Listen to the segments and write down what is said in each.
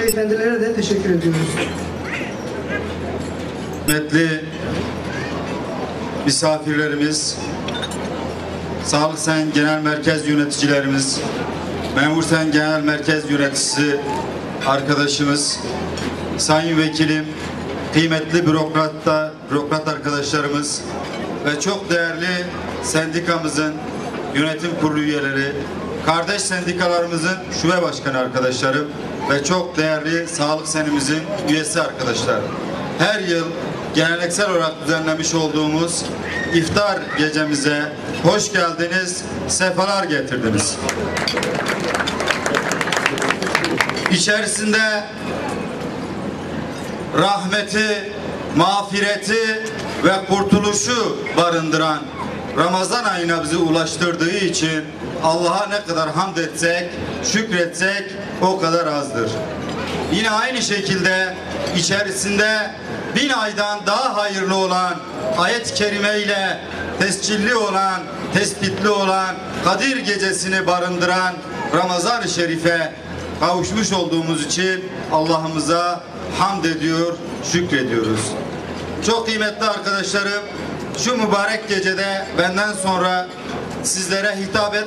Beyefendilere de teşekkür ediyoruz. Kıymetli misafirlerimiz, Sağlık Sen Genel Merkez yöneticilerimiz, Memur Sen Genel Merkez yöneticisi arkadaşımız, Sayın Vekilim, kıymetli bürokratta, bürokrat arkadaşlarımız ve çok değerli sendikamızın yönetim kurulu üyeleri, kardeş sendikalarımızın şube başkanı arkadaşlarım ve çok değerli sağlık senimizin üyesi arkadaşlar. Her yıl geleneksel olarak düzenlemiş olduğumuz iftar gecemize hoş geldiniz, sefalar getirdiniz. İçerisinde rahmeti, mağfireti ve kurtuluşu barındıran Ramazan ayına bizi ulaştırdığı için Allah'a ne kadar hamd etsek, şükretsek o kadar azdır. Yine aynı şekilde içerisinde bin aydan daha hayırlı olan ayet-i kerime ile tescilli olan, tespitli olan Kadir gecesini barındıran Ramazan-ı Şerif'e kavuşmuş olduğumuz için Allah'ımıza hamd ediyor, şükrediyoruz. Çok kıymetli arkadaşlarım, şu mübarek gecede benden sonra sizlere hitap et,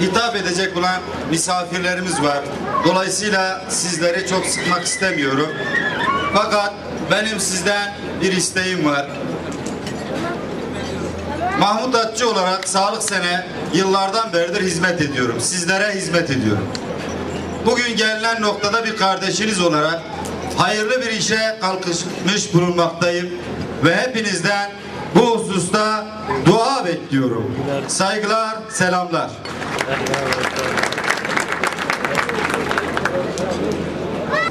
hitap edecek olan misafirlerimiz var. Dolayısıyla sizleri çok sıkmak istemiyorum. Fakat benim sizden bir isteğim var. Mahmut Atçı olarak Sağlık Sene yıllardan beridir hizmet ediyorum. Sizlere hizmet ediyorum. Bugün gelinen noktada bir kardeşiniz olarak hayırlı bir işe kalkışmış bulunmaktayım ve hepinizden hususta dua bekliyorum. Saygılar, selamlar.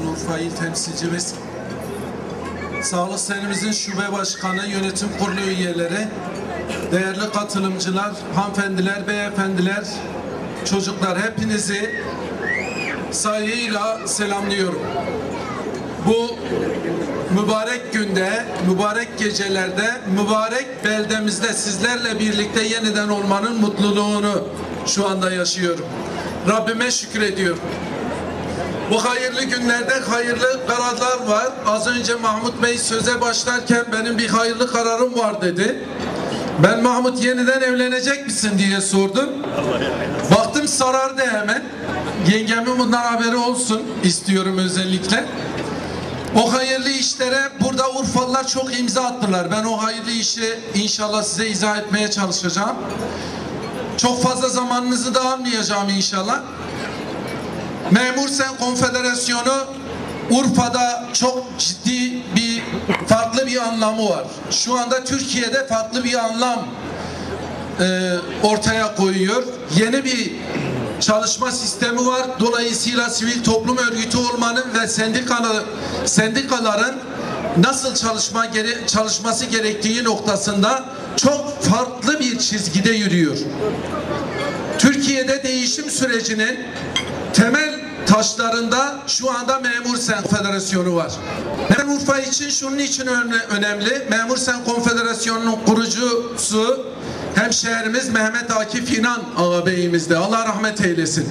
Urfa'yı temsilcimiz, Sağlık Senimizin Şube Başkanı, Yönetim Kurulu üyeleri, değerli katılımcılar, hanımefendiler, beyefendiler, çocuklar hepinizi saygıyla selamlıyorum. Bu mübarek günde, mübarek gecelerde, mübarek beldemizde sizlerle birlikte yeniden olmanın mutluluğunu şu anda yaşıyorum. Rabbime şükrediyorum. Bu hayırlı günlerde hayırlı kararlar var. Az önce Mahmut Bey söze başlarken benim bir hayırlı kararım var dedi. Ben Mahmut yeniden evlenecek misin diye sordum. Baktım sarardı hemen. Yengemin bundan haberi olsun istiyorum özellikle. O hayırlı işlere burada Urfalılar çok imza attılar. Ben o hayırlı işi inşallah size izah etmeye çalışacağım. Çok fazla zamanınızı da almayacağım inşallah. Memur Sen Konfederasyonu Urfa'da çok ciddi bir farklı bir anlamı var. Şu anda Türkiye'de farklı bir anlam e, ortaya koyuyor. Yeni bir çalışma sistemi var. Dolayısıyla sivil toplum örgütü sendikalı sendikaların nasıl çalışma gere, çalışması gerektiği noktasında çok farklı bir çizgide yürüyor. Türkiye'de değişim sürecinin temel taşlarında şu anda Memur Sen Federasyonu var. Memur Urfa için şunun için önemli. Memur Sen Konfederasyonu'nun kurucusu hemşehrimiz Mehmet Akif İnan ağabeyimizdi. Allah rahmet eylesin.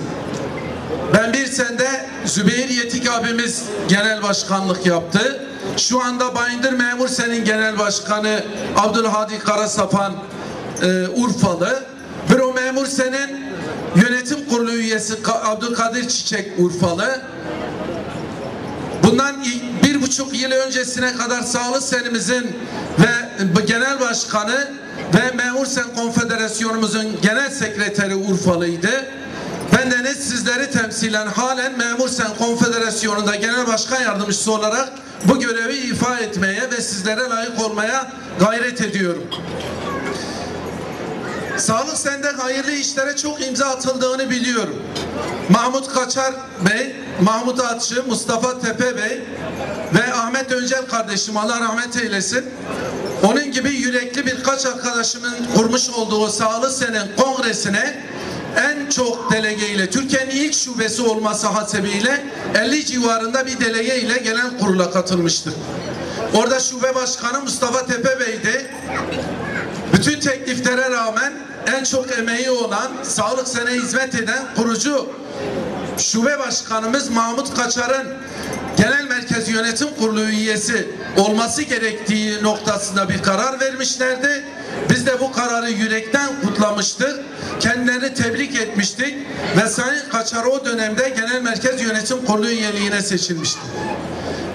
Ben bir sende Zübeyir Yetik abimiz genel başkanlık yaptı. Şu anda Bayındır Memur Sen'in genel başkanı Abdülhadi Karasapan e, Urfalı. Büro Memur Sen'in yönetim kurulu üyesi Abdülkadir Çiçek Urfalı. Bundan bir buçuk yıl öncesine kadar Sağlık Senimizin ve genel başkanı ve Memur Sen Konfederasyonumuzun genel sekreteri Urfalıydı. Ben de net sizleri temsilen halen Memur Sen Konfederasyonu'nda genel başkan yardımcısı olarak bu görevi ifa etmeye ve sizlere layık olmaya gayret ediyorum. Sağlık Sende hayırlı işlere çok imza atıldığını biliyorum. Mahmut Kaçar Bey, Mahmut Atçı, Mustafa Tepe Bey ve Ahmet Öncel kardeşim Allah rahmet eylesin. Onun gibi yürekli birkaç arkadaşımın kurmuş olduğu Sağlık Sen'in kongresine en çok delege Türkiye'nin ilk şubesi olması hasebiyle 50 civarında bir delege gelen kurula katılmıştır. Orada şube başkanı Mustafa Tepe Bey'di. Bütün tekliflere rağmen en çok emeği olan, sağlık sene hizmet eden kurucu şube başkanımız Mahmut Kaçar'ın genel merkez yönetim kurulu üyesi olması gerektiği noktasında bir karar vermişlerdi. Biz de bu kararı yürekten kutlamıştık. Kendilerini tebrik etmiştik ve Sayın Kaçar o dönemde genel merkez yönetim kurulu üyeliğine seçilmişti.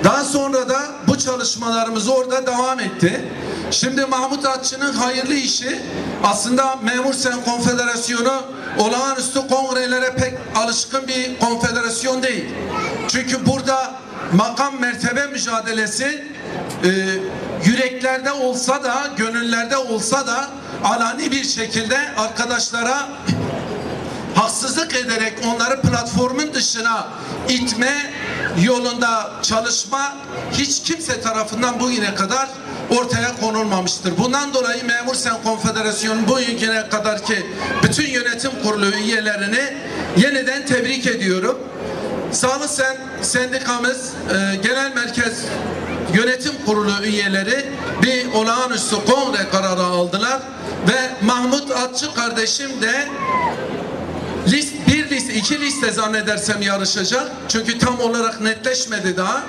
Daha sonra da bu çalışmalarımız orada devam etti. Şimdi Mahmut Atçı'nın hayırlı işi aslında Memur Sen Konfederasyonu olağanüstü kongrelere pek alışkın bir konfederasyon değil. Çünkü burada makam mertebe mücadelesi e, yüreklerde olsa da gönüllerde olsa da alani bir şekilde arkadaşlara haksızlık ederek onları platformun dışına itme yolunda çalışma hiç kimse tarafından bugüne kadar ortaya konulmamıştır. Bundan dolayı Memur Sen Konfederasyonu bugüne kadar ki bütün yönetim kurulu üyelerini yeniden tebrik ediyorum. Sağlık Sen sendikamız e, genel merkez yönetim kurulu üyeleri bir olağanüstü kongre kararı aldılar ve Mahmut Atçı kardeşim de List, bir liste, iki liste zannedersem yarışacak. Çünkü tam olarak netleşmedi daha.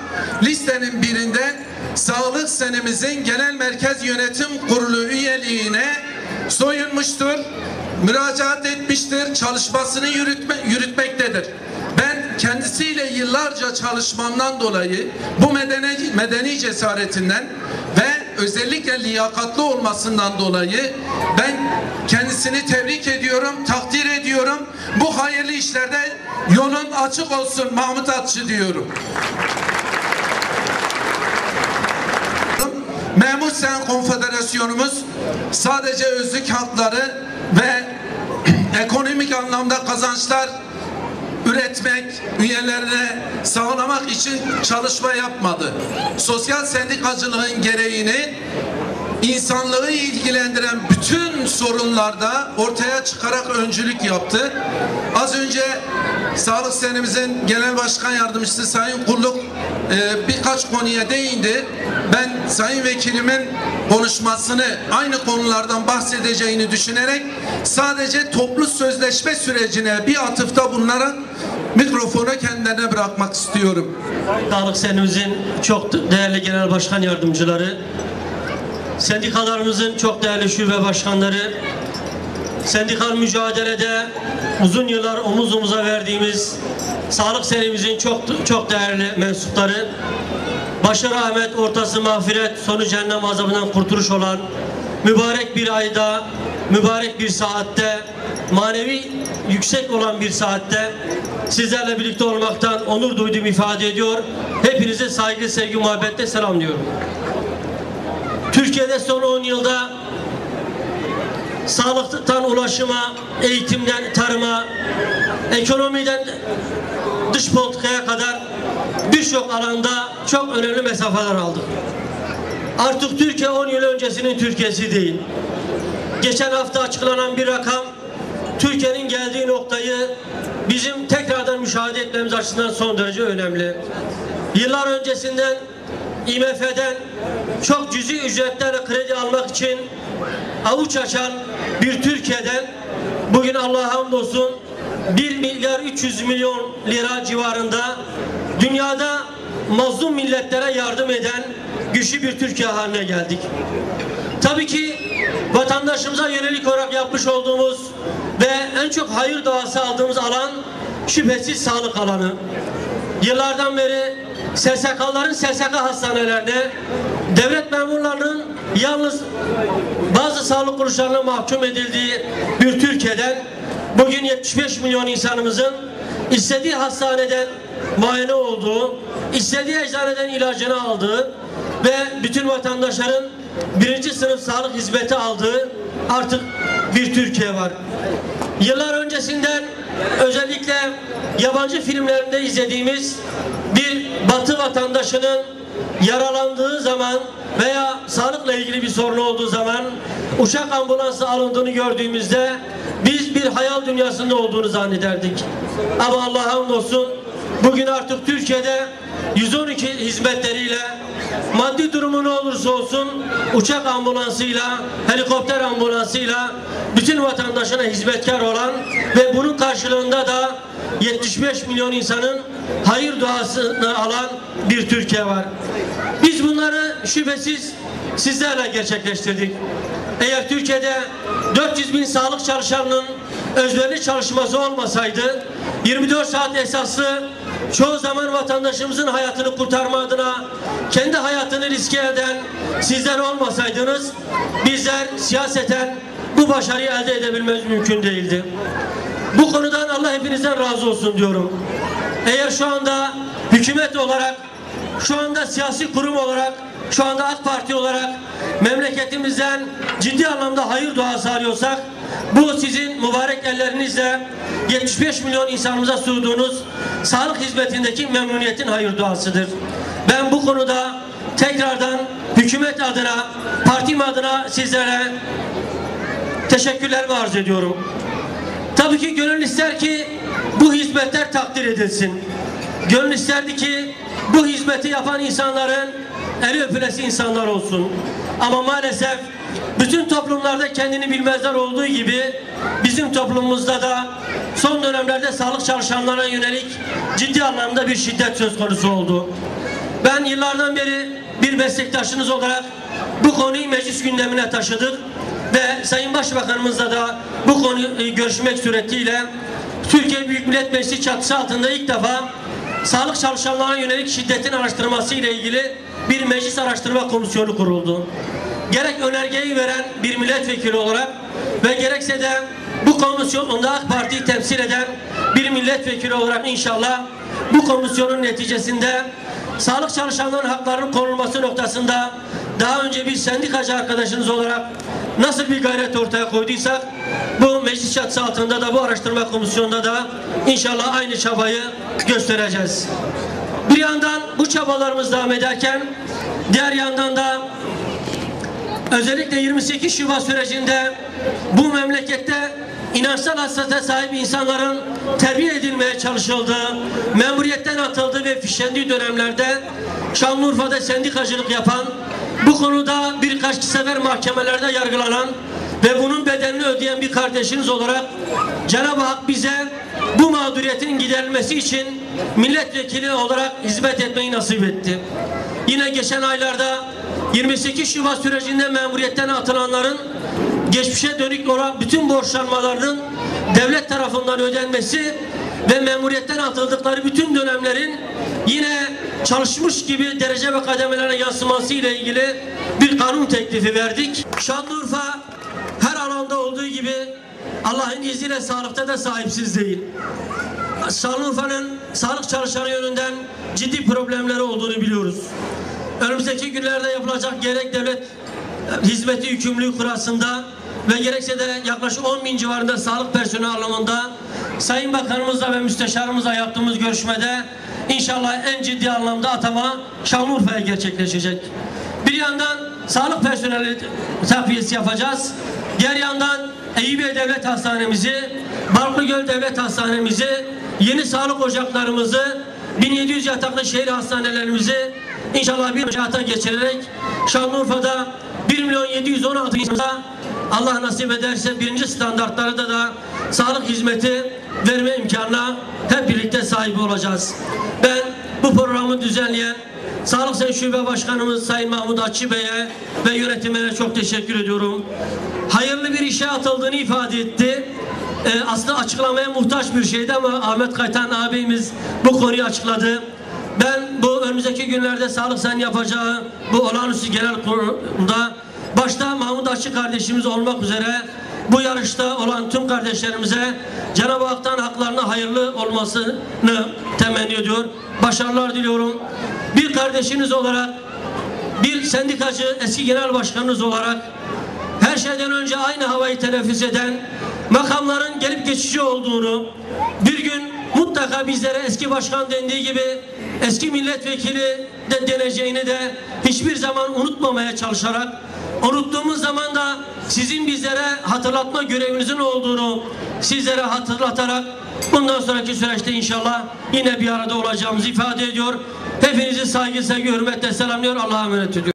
Listenin birinde sağlık senemizin genel merkez yönetim kurulu üyeliğine soyunmuştur. Müracaat etmiştir. Çalışmasını yürütme, yürütmektedir. Kendisiyle yıllarca çalışmamdan dolayı bu medeni, medeni cesaretinden ve özellikle liyakatlı olmasından dolayı ben kendisini tebrik ediyorum, takdir ediyorum. Bu hayırlı işlerde yolun açık olsun Mahmut Atçı diyorum. Memur Sen Konfederasyonumuz sadece özlük hakları ve ekonomik anlamda kazançlar üretmek, üyelerine sağlamak için çalışma yapmadı. Sosyal sendikacılığın gereğini insanlığı ilgilendiren bütün sorunlarda ortaya çıkarak öncülük yaptı. Az önce Sağlık Senimizin Genel Başkan Yardımcısı Sayın Kulluk e, birkaç konuya değindi. Ben Sayın Vekilimin konuşmasını aynı konulardan bahsedeceğini düşünerek sadece toplu sözleşme sürecine bir atıfta bulunarak mikrofonu kendilerine bırakmak istiyorum. Sağlık Senimizin çok değerli genel başkan yardımcıları, sendikalarımızın çok değerli şube başkanları, sendikal mücadelede uzun yıllar omuz omuza verdiğimiz Sağlık Senimizin çok çok değerli mensupları, başı rahmet, ortası mağfiret, sonu cehennem azabından kurtuluş olan mübarek bir ayda, mübarek bir saatte, manevi yüksek olan bir saatte sizlerle birlikte olmaktan onur duyduğumu ifade ediyor. Hepinize saygı, sevgi, muhabbetle selamlıyorum. Türkiye'de son 10 yılda sağlıktan ulaşıma, eğitimden tarıma, ekonomiden dış politikaya kadar birçok alanda çok önemli mesafeler aldık. Artık Türkiye 10 yıl öncesinin Türkiye'si değil. Geçen hafta açıklanan bir rakam Türkiye'nin geldiği noktayı bizim tekrardan müşahede etmemiz açısından son derece önemli. Yıllar öncesinden IMF'den çok cüzi ücretlerle kredi almak için avuç açan bir Türkiye'den bugün Allah'a hamdolsun 1 milyar 300 milyon lira civarında dünyada mazlum milletlere yardım eden güçlü bir Türkiye haline geldik. Tabii ki vatandaşımıza yönelik olarak yapmış olduğumuz ve en çok hayır duası aldığımız alan şüphesiz sağlık alanı. Yıllardan beri SSK'ların SSK hastanelerinde devlet memurlarının yalnız bazı sağlık kuruluşlarına mahkum edildiği bir Türkiye'den bugün 75 milyon insanımızın istediği hastaneden muayene olduğu, istediği eczaneden ilacını aldığı ve bütün vatandaşların birinci sınıf sağlık hizmeti aldığı artık bir Türkiye var. Yıllar öncesinden özellikle yabancı filmlerinde izlediğimiz bir batı vatandaşının yaralandığı zaman veya sağlıkla ilgili bir sorun olduğu zaman uçak ambulansı alındığını gördüğümüzde biz bir hayal dünyasında olduğunu zannederdik. Ama Allah'a hamdolsun bugün artık Türkiye'de 112 hizmetleriyle maddi durumu ne olursa olsun uçak ambulansıyla, helikopter ambulansıyla bütün vatandaşına hizmetkar olan ve bunun karşılığında da 75 milyon insanın hayır duasını alan bir Türkiye var. Biz bunları şüphesiz sizlerle gerçekleştirdik. Eğer Türkiye'de 400 bin sağlık çalışanının özverili çalışması olmasaydı 24 saat esaslı çoğu zaman vatandaşımızın hayatını kurtarma adına kendi hayatını riske eden sizler olmasaydınız bizler siyaseten bu başarıyı elde edebilmemiz mümkün değildi. Bu konudan Allah hepinizden razı olsun diyorum. Eğer şu anda hükümet olarak, şu anda siyasi kurum olarak, şu anda AK Parti olarak memleketimizden ciddi anlamda hayır duası arıyorsak bu sizin mübarek ellerinizle 75 milyon insanımıza sunduğunuz sağlık hizmetindeki memnuniyetin hayır duasıdır. Ben bu konuda tekrardan hükümet adına, partim adına sizlere teşekkürlerimi arz ediyorum. Tabii ki gönül ister ki bu hizmetler takdir edilsin. Gönül isterdi ki bu hizmeti yapan insanların eli öpülesi insanlar olsun. Ama maalesef bütün toplumlarda kendini bilmezler olduğu gibi bizim toplumumuzda da son dönemlerde sağlık çalışanlarına yönelik ciddi anlamda bir şiddet söz konusu oldu. Ben yıllardan beri bir meslektaşınız olarak bu konuyu meclis gündemine taşıdık ve Sayın Başbakanımızla da bu konuyu görüşmek suretiyle Türkiye Büyük Millet Meclisi çatısı altında ilk defa sağlık çalışanlarına yönelik şiddetin araştırması ile ilgili bir meclis araştırma komisyonu kuruldu. Gerek önergeyi veren bir milletvekili olarak ve gerekse de bu komisyonda AK Parti'yi temsil eden bir milletvekili olarak inşallah bu komisyonun neticesinde sağlık çalışanlarının haklarının korunması noktasında daha önce bir sendikacı arkadaşınız olarak nasıl bir gayret ortaya koyduysak bu meclis çatısı altında da bu araştırma komisyonunda da inşallah aynı çabayı göstereceğiz. Bir yandan bu çabalarımız devam ederken diğer yandan da özellikle 28 Şubat sürecinde bu memlekette inançsal hassasiyete sahip insanların terbiye edilmeye çalışıldığı, memuriyetten atıldığı ve fişlendiği dönemlerde Şanlıurfa'da sendikacılık yapan, bu konuda birkaç sefer mahkemelerde yargılanan ve bunun bedelini ödeyen bir kardeşiniz olarak Cenab-ı Hak bize bu mağduriyetin giderilmesi için milletvekili olarak hizmet etmeyi nasip etti. Yine geçen aylarda 28 Şubat sürecinde memuriyetten atılanların geçmişe dönük olan bütün borçlanmalarının devlet tarafından ödenmesi ve memuriyetten atıldıkları bütün dönemlerin yine çalışmış gibi derece ve kademelerine yansıması ile ilgili bir kanun teklifi verdik. Şanlıurfa her alanda olduğu gibi Allah'ın izniyle sağlıkta da sahipsiz değil. Şanlıurfa'nın sağlık çalışanı yönünden ciddi problemleri olduğunu biliyoruz. Önümüzdeki günlerde yapılacak gerek devlet hizmeti yükümlülüğü kurasında ve gerekse de yaklaşık 10 bin civarında sağlık personeli anlamında Sayın Bakanımızla ve Müsteşarımızla yaptığımız görüşmede inşallah en ciddi anlamda atama Şanlıurfa'ya gerçekleşecek. Bir yandan sağlık personeli takviyesi yapacağız. Diğer yandan Eyüpiye Devlet Hastanemizi, Balkıgöl Devlet Hastanemizi, yeni sağlık ocaklarımızı, 1700 yataklı şehir hastanelerimizi inşallah bir hayata geçirerek Şanlıurfa'da 1 milyon 716 insana Allah nasip ederse birinci standartları da da sağlık hizmeti verme imkanına hep birlikte sahibi olacağız. Ben bu programı düzenleyen Sağlık Sen Şube Başkanımız Sayın Mahmut Açı Bey'e ve yönetimine çok teşekkür ediyorum. Hayırlı bir işe atıldığını ifade etti. Ee, aslında açıklamaya muhtaç bir şeydi ama Ahmet Kaytan ağabeyimiz bu konuyu açıkladı. Ben bu önümüzdeki günlerde Sağlık Sen yapacağı bu olağanüstü genel kurulunda başta Mahmut Açı kardeşimiz olmak üzere bu yarışta olan tüm kardeşlerimize Cenab-ı Hak'tan haklarına hayırlı olmasını temenni ediyor. Başarılar diliyorum. Bir kardeşiniz olarak, bir sendikacı eski genel başkanınız olarak her şeyden önce aynı havayı teneffüs eden makamların gelip geçici olduğunu bir gün mutlaka bizlere eski başkan dendiği gibi eski milletvekili de deneceğini de hiçbir zaman unutmamaya çalışarak unuttuğumuz zaman da sizin bizlere hatırlatma görevinizin olduğunu sizlere hatırlatarak bundan sonraki süreçte inşallah yine bir arada olacağımızı ifade ediyor. Hepinizi saygı, sevgi, hürmetle selamlıyor. Allah'a emanet ediyorum.